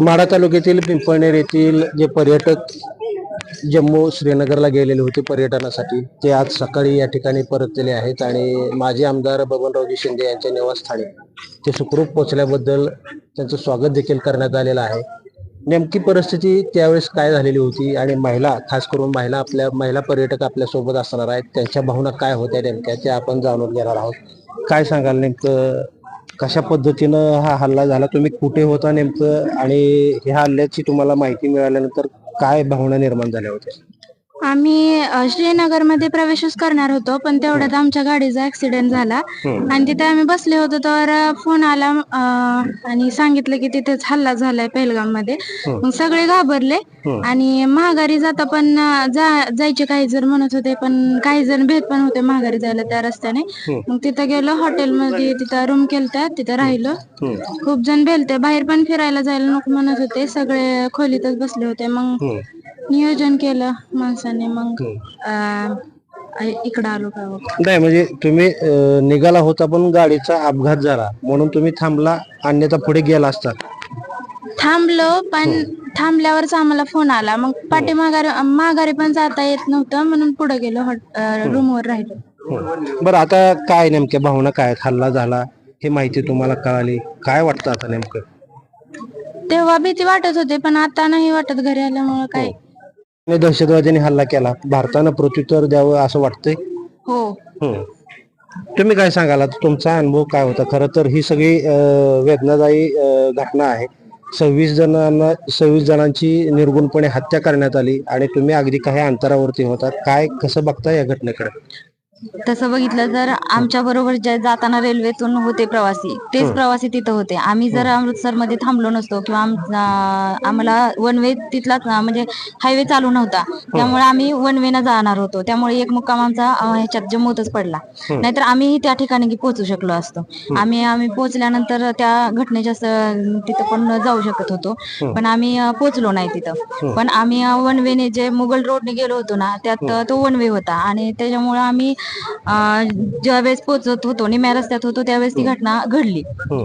माढा तालुक्यातील पिंपळनेर येथील जे पर्यटक जम्मू श्रीनगरला गेलेले होते पर्यटनासाठी ते आज सकाळी या ठिकाणी परतलेले आहेत आणि माजी आमदार बबनरावजी शिंदे यांच्या निवासस्थानी ते सुखरूप पोहोचल्याबद्दल त्यांचं स्वागत देखील करण्यात आलेलं आहे. नेमकी परिस्थिती त्यावेळेस काय झालेली होती आणि महिला खास करून महिला आपल्या महिला पर्यटक आपल्यासोबत असणार आहेत त्यांच्या भावना काय होत्या नेमक्या त्या आपण जाणून घेणार आहोत. काय सांगाल नेमकं कशा पद्धतीनं हा हल्ला झाला तुम्ही कुठे होता नेमकं? आणि ह्या हल्ल्याची तुम्हाला माहिती मिळाल्यानंतर काय भावना निर्माण झाल्या होत्या? आम्ही अ, श्रीनगरमध्ये प्रवेशच करणार होतो पण तेवढ्यात आमच्या गाडीचा ऍक्सिडेंट झाला. आणि तिथे आम्ही बसले होतो तर फोन आला अ, आणि सांगितलं की तिथेच हल्ला झालाय पहलगाममध्ये मग सगळे घाबरले आणि महागारी जाता पण अ, जा- जायचे काही जण म्हणत होते पण काही जण भेट पण होते महागारी जायला त्या रस्त्याने. मग तिथं गेलो हॉटेलमध्ये तिथं रूम केलत्या तिथं राहिलो. खूप जण भेलते बाहेर पण फिरायला जायला नको म्हणत होते सगळे खोलीतच बसले होते. मग नियोजन केलं माणसाने मग इकडं आलो का नाही म्हणजे तुम्ही अं, निघाला होता पण गाडीचा अपघात झाला. म्हणून तुम्ही थांबला अन्यथा पुढे गेला असतात थांबलो पण थांबल्यावरच आम्हाला फोन आला. मग पाठीमाघारी माघारी पण जाता येत नव्हतं म्हणून पुढे गेलो रूमवर राहिलो. बरं आता काय नेमक्या भावना काय आहेत? हल्ला झाला हे माहिती तुम्हाला कळाली. काय वाटतं आता नेमकं? तेव्हा भीती वाटत होते पण आता नाही वाटत घरी आल्यामुळे काय. आणि दहशतवाद्यांनी हल्ला केला. भारतानं प्रत्युत्तर द्यावं असं वाटतंय? हो. हम्म. तुम्ही काय सांगाल? आता तुमचा अनुभव काय होता? खरं तर ही सगळी अं, वेदनादायी अं, घटना आहे. सव्वीस जणांना सव्वीस जणांची निर्गुणपणे हत्या करण्यात आली आणि तुम्ही अगदी काही अंतरावरती होता. काय कसं बघता या घटनेकडे? तसं बघितलं तर आमच्या बरोबर जे जाताना रेल्वेतून होते प्रवासी तेच प्रवासी तिथं होते. आम्ही जर अमृतसरमध्ये थांबलो नसतो किंवा आम्हाला वन वे तिथलाच म्हणजे हायवे चालू नव्हता. त्यामुळे आम्ही वन वे न जाणार होतो. त्यामुळे एक मुक्काम आमचा ह्याच्यात जम्मूतच पडला. नाहीतर आम्ही त्या ठिकाणी पोहोचू शकलो असतो. आम्ही आम्ही पोहोचल्यानंतर त्या घटनेच्या तिथं पण जाऊ शकत होतो. पण आम्ही पोहोचलो नाही तिथं. पण आम्ही वन वेने जे मुघल रोडने गेलो होतो ना त्यात तो वन वे होता. आणि त्याच्यामुळे आम्ही ज्यावेळेस पोहोचत होतो निम्या रस्त्यात होतो त्यावेळेस ती घटना घडली.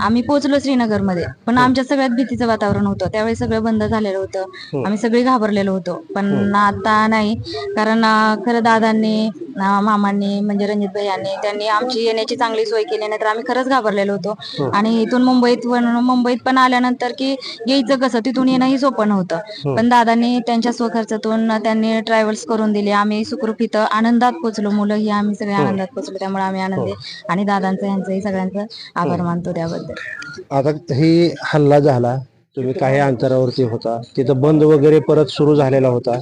आम्ही पोहोचलो श्रीनगरमध्ये पण आमच्या सगळ्यात भीतीचं वातावरण होतं. त्यावेळेस सगळं बंद झालेलं होतं. आम्ही सगळे घाबरलेलो होतो. पण आता नाही. कारण खरं दादांनी मामांनी म्हणजे रणजित भैयांनी त्यांनी आमची येण्याची चांगली सोय केली नाही तर आम्ही खरंच घाबरलेलो होतो. आणि इथून मुंबईत मुंबईत पण आल्यानंतर की यायचं कसं? तिथून येणं ही सोपं नव्हतं. पण दादांनी त्यांच्या स्वखर्चातून त्यांनी ट्रॅव्हल्स करून दिले. आम्ही सुखरूप इथं आनंदात पोहोचलो. मुलं ही आम्ही सगळे आनंदात पोहोचलो त्यामुळे आम्ही आनंदी. आणि दादांचं यांचंही सगळ्यांचं आभार मानतो त्याबद्दल. आता ही हल्ला झाला तुम्ही काही अंतरावरती होता तिथं बंद वगैरे परत सुरू झालेला होता.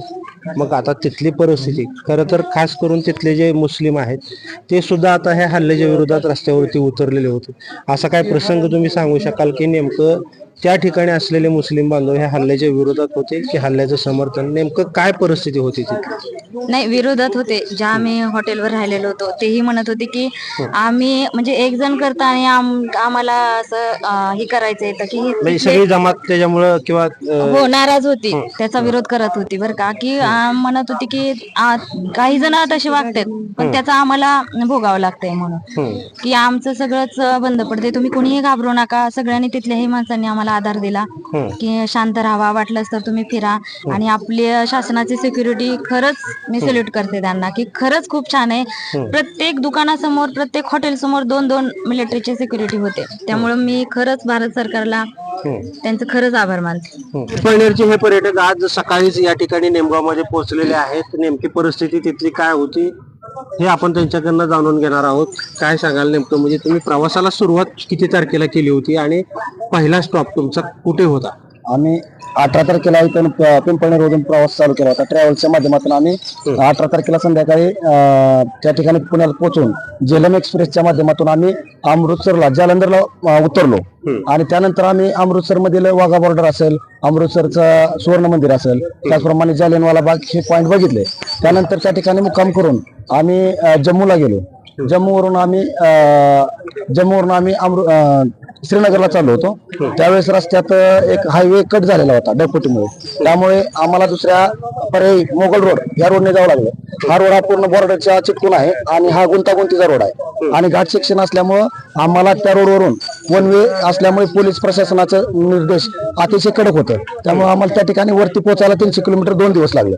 मग आता तिथली परिस्थिती खरं तर खास करून तिथले जे मुस्लिम आहेत ते सुद्धा आता ह्या हल्ल्याच्या विरोधात रस्त्यावरती उतरलेले होते. असा काय प्रसंग तुम्ही सांगू शकाल की नेमकं त्या ठिकाणी असलेले मुस्लिम बांधव ह्या हल्ल्याच्या विरोधात होते की हल्ल्याचं समर्थन? नेमकं काय परिस्थिती होती तिथली नाही विरोधात होते. ज्या आम्ही हॉटेलवर राहिलेलो होतो तेही म्हणत होते की आम्ही म्हणजे एक जण करता आणि आम- आम्हाला असं अं, हे करायचं येतं की म्हणजे सगळी जमात त्याच्यामुळं किंवा अं, हो नाराज होती. त्याचा विरोध करत होती बरं का. की आ, म्हणत होती की आ, काही जण तसे वागतात पण त्याचा आम्हाला भोगावं लागतंय म्हणून. की आमचं सगळंच बंद पडते तुम्ही कोणीही घाबरू नका. सगळ्यांनी तिथल्याही माणसांनी आम्हाला आधार दिला की शांत राहावा वाटलंच तर तुम्ही फिरा. आणि आपल्या शासनाची सिक्युरिटी खरंच मी सल्यूट करते त्यांना की खरंच खूप छान आहे. प्रत्येक दुकानासमोर प्रत्येक हॉटेल समोर दोन दोन मिलिटरीचे सिक्युरिटी होते. त्यामुळे मी खरंच भारत सरकारला त्यांचं खरंच आभार मानते. पळनेरचे हे पर्यटक आज सकाळीच या ठिकाणी नेमगावमध्ये पोहोचलेले आहेत. नेमकी परिस्थिती तिथली काय होती? हे आपण त्यांच्याकडनं जाणून घेणार आहोत. काय सांगाल नेमकं? म्हणजे तुम्ही प्रवासाला सुरुवात किती तारखेला केली होती? आणि पहिला स्टॉप तुमचा कुठे होता? आम्ही अठरा तारखेला इथून प- पिंपळनेरवरून प्रवास चालू केला होता. ट्रॅव्हल्सच्या माध्यमातून आम्ही अठरा तारखेला संध्याकाळी अं, त्या ठिकाणी पुण्याला पोहोचून झेलम एक्सप्रेसच्या माध्यमातून आम्ही अमृतसरला जालंधरला अं, उतरलो. आणि त्यानंतर आम्ही अमृतसर मधील वाघा बॉर्डर असेल अमृतसरचं सुवर्ण मंदिर असेल त्याचप्रमाणे जालियनवाला बाग हे पॉईंट बघितले. त्यानंतर त्या ठिकाणी मुक्काम करून आम्ही अं, जम्मूला गेलो. जम्मूवरून आम्ही जम्मूवरून आम्ही अमृ श्रीनगरला चाललो होतो. त्यावेळेस रस्त्यात एक हायवे कट झालेला होता डगपोटीमुळे त्यामुळे आम्हाला दुसऱ्या पर्यायी मोगल रोड या रोडने जावं लागलं. हा रोड हा पूर्ण बॉर्डरच्या चिटकून आहे आणि हा गुंतागुंतीचा रोड आहे. आणि घाट सेक्शन असल्यामुळं आम्हाला त्या रोडवरून वन वे असल्यामुळे पोलीस प्रशासनाचं निर्देश अतिशय कडक होतं. त्यामुळे आम्हाला त्या ठिकाणी वरती पोहोचायला तीनशे किलोमीटर दोन दिवस लागले.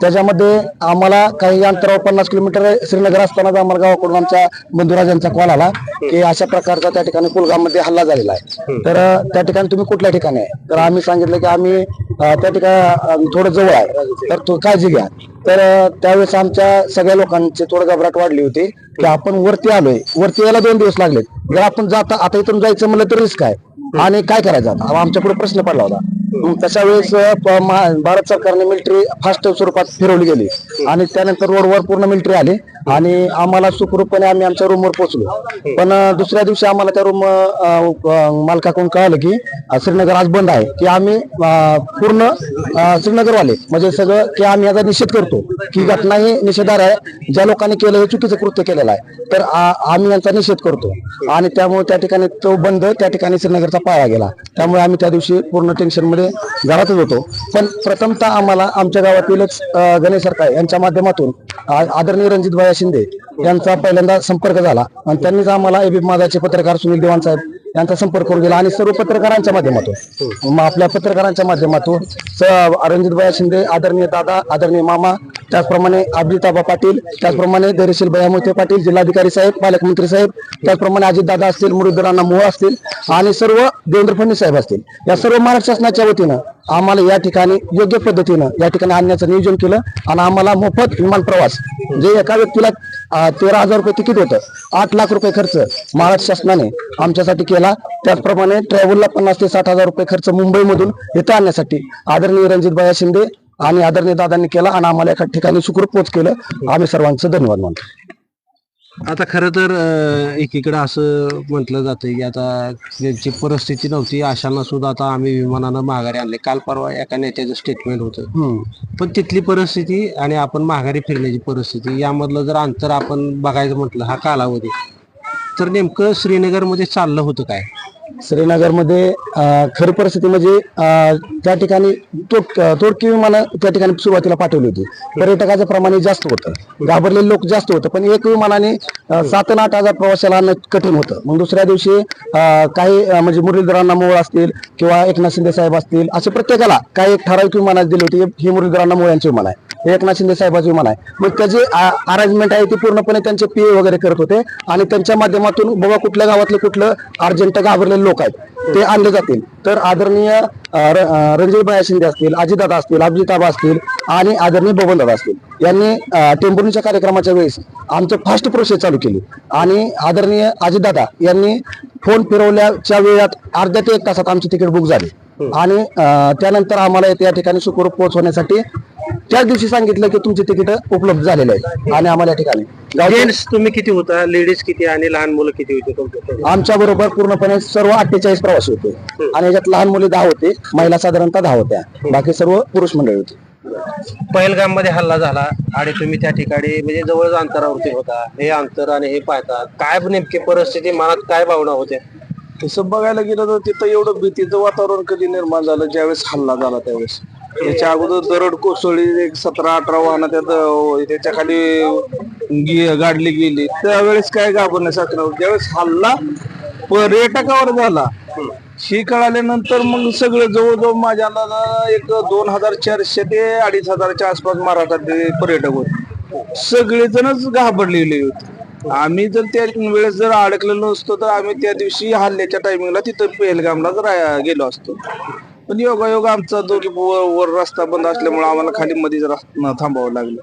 त्याच्यामध्ये आम्हाला काही अंतरावर पन्नास किलोमीटर श्रीनगर असतानाच आम्हाला गावाकडून आमच्या बंधुराजांचा कॉल आला की अशा प्रकारचा त्या ठिकाणी कुलगाममध्ये हल्ला झालेला आहे. तर त्या ठिकाणी तुम्ही कुठल्या ठिकाणी आहे? तर आम्ही सांगितलं की आम्ही त्या ठिकाणी थोडं जवळ आहे. तर तो काळजी घ्या. तर त्यावेळेस आमच्या सगळ्या लोकांची थोडं घबराट वाढली होती की आपण वरती आलोय. वरती यायला दोन दिवस लागलेत. जर आपण जाता आता इथून जायचं म्हणलं तर रिस्क आहे. आणि काय करायचं आता? आमच्या पुढे प्रश्न पडला होता. तशा वेळेस भारत सरकारने मिलिटरी फास्ट स्वरूपात फिरवली गेली. आणि त्यानंतर रोडवर पूर्ण मिलिटरी आली. आणि आम्हाला सुखरूपपणे आम्ही आमच्या रूमवर पोहोचलो. पण दुसऱ्या दिवशी आम्हाला त्या रूम मालकाकडून कळालं की श्रीनगर आज बंद आहे की आम्ही पूर्ण श्रीनगरवाले म्हणजे सगळं की आम्ही याचा निषेध करतो की घटना ही निषेधार आहे ज्या लोकांनी केलं हे चुकीचं कृत्य केलेलं आहे तर आम्ही यांचा निषेध करतो. आणि त्यामुळे त्या ठिकाणी तो बंद त्या ठिकाणी श्रीनगरचा पाया गेला. त्यामुळे आम्ही त्या दिवशी पूर्ण टेन्शनमध्ये घरातच होतो. पण प्रथमतः आम्हाला आमच्या गावातीलच गणेश सरकार यांच्या माध्यमातून आदरणीय रणजित भाई शिंदे यांचा पहिल्यांदा संपर्क झाला. आणि त्यांनीच आम्हाला एबी माझाचे पत्रकार सुनील देवान साहेब यांचा संपर्क करून गेला आणि सर्व पत्रकारांच्या माध्यमातून. मग आपल्या पत्रकारांच्या माध्यमातून रणजित भाई शिंदे आदरणीय दादा आदरणीय मामा त्याचप्रमाणे अभिताबा पाटील त्याचप्रमाणे धैर्यशील भया मोठे पाटील जिल्हाधिकारी साहेब पालकमंत्री साहेब त्याचप्रमाणे अजितदादा असतील मुरुद्दरांना मोह असतील आणि सर्व देवेंद्र फडणवीस साहेब असतील. या सर्व महाराष्ट्र शासनाच्या वतीनं आम्हाला या ठिकाणी योग्य पद्धतीनं या ठिकाणी आणण्याचं नियोजन केलं आणि आम्हाला मोफत विमान प्रवास जे एका व्यक्तीला तेरा हजार रुपये तिकीट होतं. आठ लाख रुपये खर्च महाराष्ट्र शासनाने आमच्यासाठी केला. त्याचप्रमाणे ट्रॅव्हलला पन्नास ते साठ हजार रुपये खर्च मुंबईमधून इथं आणण्यासाठी आदरणीय रणजित शिंदे आणि आदरणीय दादांनी केला आणि आम्हाला एका ठिकाणी सुखरूप पोच केलं. आम्ही सर्वांचं धन्यवाद मानतो. आता खरं तर अं, एकीकडे असं म्हटलं जातं की आता त्यांची परिस्थिती नव्हती. अशांना सुद्धा आता आम्ही विमानानं माघारी आणले. काल परवा एका नेत्याचं स्टेटमेंट होतं. पण तिथली परिस्थिती आणि आपण माघारी फिरण्याची परिस्थिती यामधलं जर अंतर आपण बघायचं म्हटलं हा कालावधी तर नेमकं श्रीनगरमध्ये चाललं होतं काय? श्रीनगरमध्ये खरी परिस्थिती म्हणजे त्या ठिकाणी तोट तोडकी विमानं त्या ठिकाणी सुरुवातीला पाठवली होती. पर्यटकाचं प्रमाण हे जास्त होतं. घाबरलेले लोक जास्त होतं पण एक विमानाने सात आठ हजार प्रवाशाला आणणं कठीण होतं. मग दुसऱ्या दिवशी काही म्हणजे मुरलीधरांना मोळ असतील किंवा एकनाथ शिंदे साहेब असतील असे प्रत्येकाला काही एक ठराविक विमानात दिली होती. हे- मुरलीधरांना मोळ यांचे विमान आहे. हे एकनाथ शिंदे साहेबांचे विमान आहे. मग त्याची अरेंजमेंट आहे ती पूर्णपणे त्यांचे पी वगैरे करत होते. आणि त्यांच्या माध्यमातून बाबा कुठल्या गावातलं कुठलं अर्जंट घाबरलेलं लोक आहेत ते आणले जातील. तर आदरणीय र- रणजितभाई शिंदे असतील अजितदादा असतील अभिजिताबा असतील आणि आदरणीय बबनदादा असतील. यांनी टेम्पोनीच्या कार्यक्रमाच्या वेळेस आमचं फास्ट प्रोसेस चालू केली. आणि आदरणीय अजितदादा यांनी फोन फिरवल्याच्या वेळात अर्ध्या ते एक तासात आमची तिकीट बुक झाली. आणि अं, त्यानंतर आम्हाला त्या ठिकाणी सुखरूप पोहोचवण्यासाठी त्याच दिवशी सांगितलं की तुमची तिकीट उपलब्ध झालेले आहेत आणि आम्हाला या ठिकाणी गावचे- जेंट्स तुम्ही किती होता? लेडीज किती आणि लहान मुलं किती होते तुमच्या आमच्या बरोबर पूर्णपणे सर्व अठ्ठेचाळीस प्रवासी होते. आणि याच्यात लहान मुली दहा होते महिला साधारणतः दहा होत्या. बाकी सर्व पुरुष मंडळी होती. पहिलगाममध्ये हल्ला झाला आणि तुम्ही त्या ठिकाणी म्हणजे जवळच अंतरावरती होता. हे अंतर आणि हे पाहता. काय नेमकी परिस्थिती? मनात काय भावना होत्या? तसं बघायला गेलं तर तिथं एवढं भीतीचं वातावरण कधी निर्माण झालं ज्यावेळेस हल्ला झाला त्यावेळेस. त्याच्या अगोदर दरड कोसळली एक सतरा अठरा वाहनं त्यात अं, त्याच्याखाली गाडली गेली. त्यावेळेस काय घाबरण्यासारखं नव्हतं. ज्यावेळेस हल्ला पर्यटकावर झाला ही कळाल्यानंतर मग सगळं जवळजवळ माझ्या अंदाजा एक दोन हजार चारशे ते अडीच हजारच्या आसपास महाराष्ट्रात पर्यटक होते. सगळेजणच घाबरलेले होते. आम्ही जर त्या वेळेस जर अडकलेलो असतो तर आम्ही त्या दिवशी हल्ल्याच्या टायमिंगला तिथं पेहलगामला जर गेलो असतो. पण योगायोग आमचा दोघी वर वर रस्ता बंद असल्यामुळे आम्हाला खाली मध्ये थांबावं लागलं.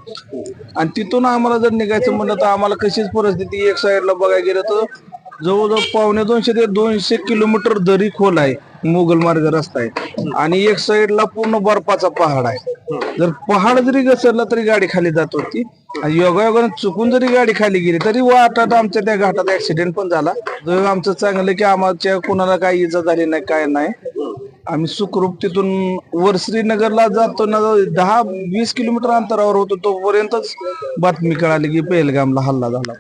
आणि तिथून आम्हाला जर निघायचं म्हणलं तर आम्हाला कशीच परिस्थिती एक साईडला बघायला गेलं तर जवळजवळ पावणे दोनशे ते दोनशे किलोमीटर दरी खोल आहे मोगल मार्ग रस्ता आहे. आणि एक साईडला पूर्ण बर्फाचा पहाड आहे. जर पहाड जरी घसरला तरी गाडी खाली जात होती. योगायोगानं चुकून जरी गाडी खाली गेली तरी वाटात आमच्या त्या घाटात ऍक्सिडेंट पण झाला. आमचं चांगलं की आमच्या कोणाला काही इजा झाली नाही काय नाही. आम्ही सुखरूप तिथून वर श्रीनगरला जातो ना दहा वीस किलोमीटर अंतरावर होतो तोपर्यंतच बातमी कळाली की पेहलगामला हल्ला झाला.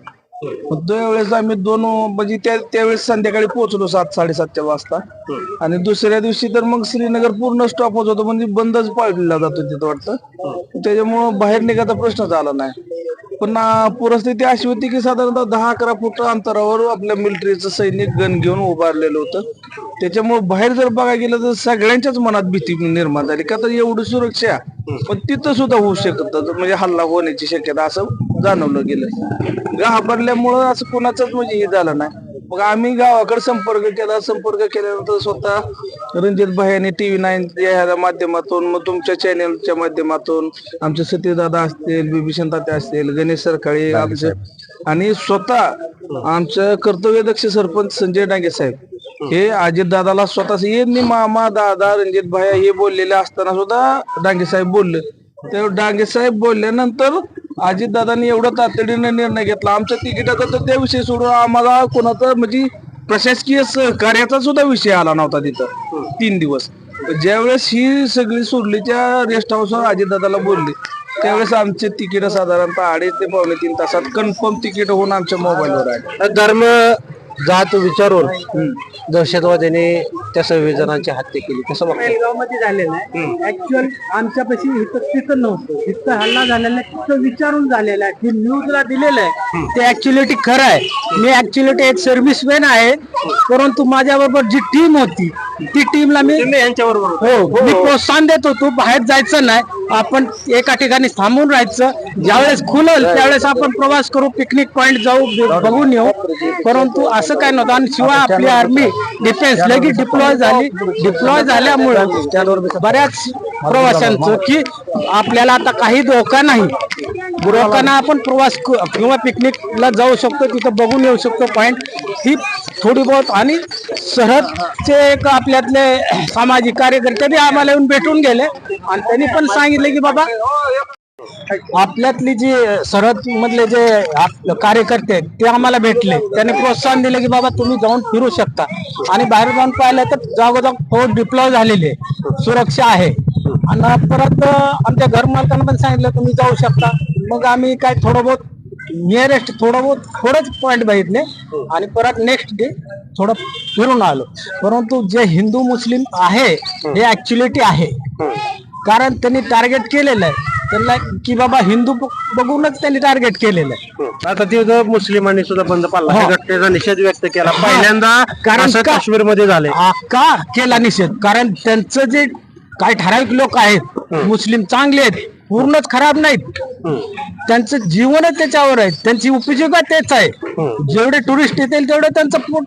त्यावेळेस आम्ही दोन म्हणजे त्या त्यावेळेस संध्याकाळी पोहोचलो सात साडेसातच्या वाजता. आणि दुसऱ्या दिवशी तर मग श्रीनगर पूर्ण स्टॉप होत होतं म्हणजे बंदच पाडलेला जातो तिथं वाटतं. त्याच्यामुळं बाहेर निघायचा प्रश्नच आला नाही. पण पूरस्थिती परिस्थिती अशी होती की साधारणतः दहा अकरा फूट अंतरावर आपल्या मिलिटरीचं सैनिक गण घेऊन उभारलेलं होतं. त्याच्यामुळे बाहेर जर बघायला गेलं तर सगळ्यांच्याच मनात भीती निर्माण झाली. का तर एवढी सुरक्षा पण तिथं सुद्धा होऊ शकत म्हणजे हल्ला होण्याची शक्यता असं जाणवलं गेलं. घाबरल्यामुळं असं कोणाचंच म्हणजे हे झालं नाही. मग आम्ही गावाकडे संपर्क केला. संपर्क केल्यानंतर स्वतः रणजित भाई आणि टीव्ही नाईन या माध्यमातून मग तुमच्या चॅनेलच्या माध्यमातून आमचे सतीदादा असतील बिभीषण तात्या असतील गणेश सरकाळी आमचे आणि स्वतः आमचं कर्तव्यदक्ष सरपंच संजय डांगे साहेब. हे. अजित दादाला स्वतः यांनी मामा दादा रणजित भाई हे बोललेले असताना सुद्धा डांगे साहेब बोलले. ते डांगे साहेब बोलल्यानंतर अजित दादांनी एवढा तातडीने निर्णय घेतला. आमच्या तिकिटाचा तर त्या विषय सोडून आम्हाला कोणाचा म्हणजे प्रशासकीय सहकार्याचा सुद्धा विषय आला नव्हता तिथं. तीन दिवस. ज्यावेळेस ही सगळी सोडली त्या रेस्ट हाऊसवर अजित दादाला बोलली त्यावेळेस आमचे तिकीट साधारणतः अडीच ते पावणे तीन तासात कन्फर्म तिकीट होऊन आमच्या मोबाईलवर आहे धर्म जात विचारून. दहशतवाद्याने त्या सव्वीस जणांची हत्या केली. कसं बघताय बेळगावमध्ये झालेलं आहे. ऍक्च्युअल आमच्यापाशी इथं तिथं नव्हतं. इथं हल्ला झालेला आहे. तिथं विचारून झालेला आहे. जे न्यूजला दिलेलं आहे ते ऍक्च्युअलिटी खरं आहे. मी ऍक्च्युअलिटी एक सर्व्हिसमॅन आहे. परंतु माझ्या बरोबर जी टीम होती ती टीमला मी हो मी प्रोत्साहन देत होतो. बाहेर जायचं नाही. आपण एका ठिकाणी थांबून राहायचं. ज्यावेळेस खुलल त्यावेळेस आपण प्रवास करू पिकनिक पॉईंट जाऊ बघून येऊ. परंतु असं काय नव्हतं. आणि शिवाय आपली आर्मी डिफेन्स लगेच डिप्लॉय झाली. डिप्लॉय झाल्यामुळं बऱ्याच प्रवाशांचं की आपल्याला आता काही धोका नाही. लोकांना आपण प्रवास क- किंवा पिकनिकला जाऊ शकतो तिथं बघून येऊ शकतो. पॉईंट ही थोडी बहुत आणि सरहदचे एक आपल्यातले सामाजिक कार्यकर्ते बी आम्हाला येऊन भेटून गेले. आणि त्यांनी पण सांगितले की बाबा आपल्यातली जी सरहद मधले जे आप- कार्यकर्ते आहेत ते आम्हाला भेटले. त्यांनी प्रोत्साहन दिले की बाबा तुम्ही जाऊन फिरू शकता. आणि बाहेर जाऊन पाहिलं तर जागोजाग फौज डिप्लॉय झालेली आहे सुरक्षा आहे. आणि परत आमच्या घर मालकांना पण सांगितलं तुम्ही जाऊ शकता. मग आम्ही काय थोडं बहुत नियरेस्ट थोडं बहुत थोडेच पॉइंट बघितले. आणि परत नेक्स्ट डे थोडं फिरून आलो. परंतु जे हिंदू मुस्लिम आहे हे. ऍक्च्युलिटी आहे. कारण त्यांनी टार्गेट केलेलं आहे. त्यांना की बाबा हिंदू बघूनच त्यांनी टार्गेट केलेलं आहे. आता तिथं मुस्लिमांनी सुद्धा बंद पाडला. हो. घटनेचा निषेध व्यक्त केला. पहिल्यांदा कारण काश्मीरमध्ये झाले का केला निषेध? कारण त्यांचं जे काही ठराविक लोक आहेत मुस्लिम चांगले आहेत पूर्णच खराब नाहीत. त्यांचं जीवनच त्याच्यावर आहे. त्यांची उपजीविका तेच आहे. जेवढे टुरिस्ट येतील तेवढे त्यांचं पोट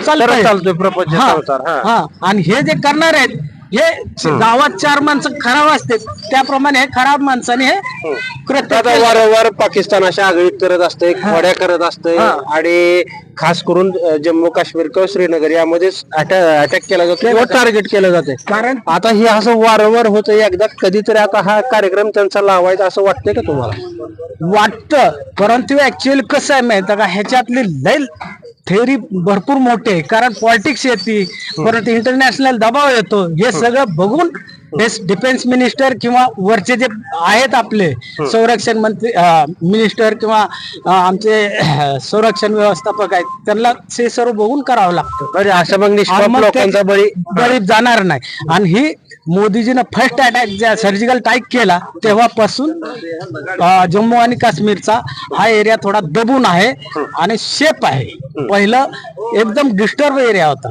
चालतंय. चालतोय प्रपंच हा, संसार हा. हा. आणि हे जे करणार आहेत हे गावात चार माणसं खराब असते त्याप्रमाणे हे खराब माणसाने हे कृत्य आता केलं. वारंवार पाकिस्तान अशा आगळीक करत असते खोड्या करत असते आणि खास करून अ, जम्मू काश्मीर किंवा श्रीनगर यामध्ये अटॅक केला जातो किंवा टार्गेट केलं जाते. कारण आता हे असं वारंवार होतं एकदा कधीतरी आता हा कार्यक्रम त्यांचा लावायचा असं वाटतंय का तुम्हाला? वाटतं. परंतु ऍक्च्युअली कसं आहे माहिती का? ह्याच्यातली लय थेअरी भरपूर मोठी आहे कारण पॉलिटिक्स येते परत इंटरनॅशनल दबाव येतो हे सगळं बघून डिफेन्स मिनिस्टर किंवा वरचे जे आहेत आपले संरक्षण मंत्री मिनिस्टर किंवा आमचे संरक्षण व्यवस्थापक आहेत त्यांना ते सर्व बघून करावं लागतं. असं मग बळी जाणार नाही. आणि ही मोदीजीनं फर्स्ट अटॅक ज्या सर्जिकल टाईक केला तेव्हापासून जम्मू आणि काश्मीरचा हा एरिया थोडा दबून आहे आणि शेप आहे. पहिलं एकदम डिस्टर्ब एरिया होता.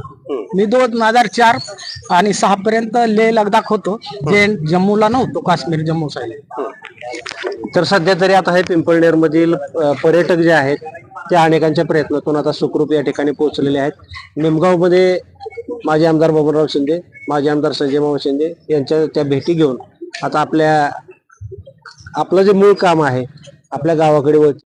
मी दोन हजार चार आणि सहा पर्यंत लेह लडाख होतो. जे जम्मूला नव्हतो काश्मीर जम्मू साईड तर सध्या तरी आता हे पिंपळनेर मधील पर्यटक जे आहेत ते अनेकांच्या प्रयत्नातून आता सुखरूप या ठिकाणी पोहोचलेले आहेत. निमगावमध्ये माजी आमदार बबनराव शिंदे माजी आमदार संजय मामा शिंदे यांच्या त्या भेटी घेऊन आता आपल्या आपलं जे मूळ काम आहे आपल्या गावाकडे वळ-